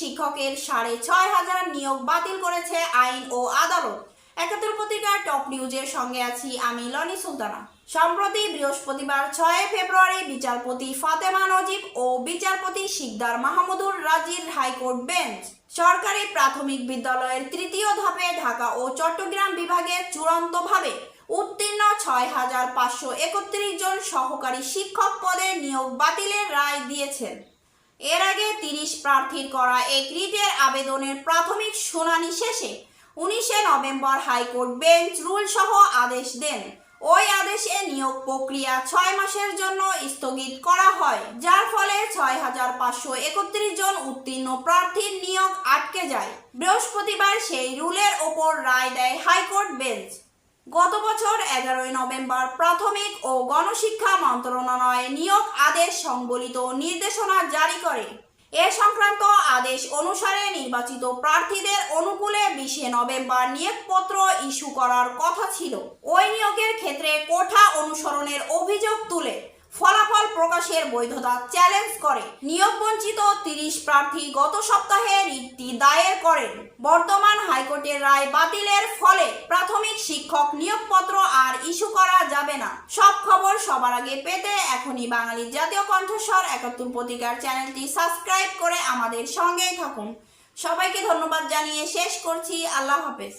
শিক্ষকের সাড়ে ছয় হাজার নিয়োগ বাতিল করেছে আইন ও আদালত। একাত্তর পত্রিকার টপ নিউজের সঙ্গে আছি আমি লনি সুলতানা। সম্প্রতি বৃহস্পতিবার ছয় ফেব্রুয়ারি বিচারপতি ফাতেমা নজিব ও বিচারপতি শিকদার মাহমুদুর রাজির হাইকোর্ট বেঞ্চ। সরকারি প্রাথমিক বিদ্যালয়ের তৃতীয় ধাপে ঢাকা ও চট্টগ্রাম বিভাগে চূড়ান্তভাবে উত্তীর্ণ ছয় হাজার পাঁচশো একত্রিশ জন সহকারী শিক্ষক পদে নিয়োগ বাতিলের রায় দিয়েছেন। এর আগে তিরিশ প্রার্থীর করা এক রিটের আবেদনের প্রাথমিক শুনানি শেষে উনিশে নভেম্বর হাইকোর্ট বেঞ্চ রুল সহ আদেশ দেন। ওই আদেশে নিয়োগ প্রক্রিয়া ছয় মাসের জন্য স্থগিত করা হয়, যার ফলে ছয় হাজার পাঁচশো একত্রিশ জন উত্তীর্ণ প্রার্থীর নিয়োগ আটকে যায়। বৃহস্পতিবার সেই রুলের ওপর রায় দেয় হাইকোর্ট বেঞ্চ। গত বছর এগারোই নভেম্বর প্রাথমিক ও গণশিক্ষা মন্ত্রণালয় নিয়োগ আদেশ সংবলিত নির্দেশনা জারি করে। এ সংক্রান্ত আদেশ অনুসারে নির্বাচিত প্রার্থীদের অনুকূলে বিশে নভেম্বর নিয়োগপত্র ইস্যু করার কথা ছিল। ওই নিয়োগের ক্ষেত্রে কোঠা অনুসরণের অভিযোগ তুলে ফলাফল প্রকাশের বৈধতা চ্যালেঞ্জ করে। নিয়োগ বঞ্চিত তিরিশ প্রার্থী গত সপ্তাহে রিটটি দায়ের করেন। বর্তমান হাইকোর্টের রায় বাতিলের ফলে প্রাথমিক শিক্ষক নিয়োগপত্র আর ইস্যু করা যাবে না সব খবর সবার আগে পেতে এখনই বাঙালি জাতীয় কণ্ঠস্বর একাত্তর পত্রিকার চ্যানেলটি সাবস্ক্রাইব করে আমাদের সঙ্গেই থাকুন। সবাইকে ধন্যবাদ জানিয়ে শেষ করছি। আল্লাহ হাফেজ।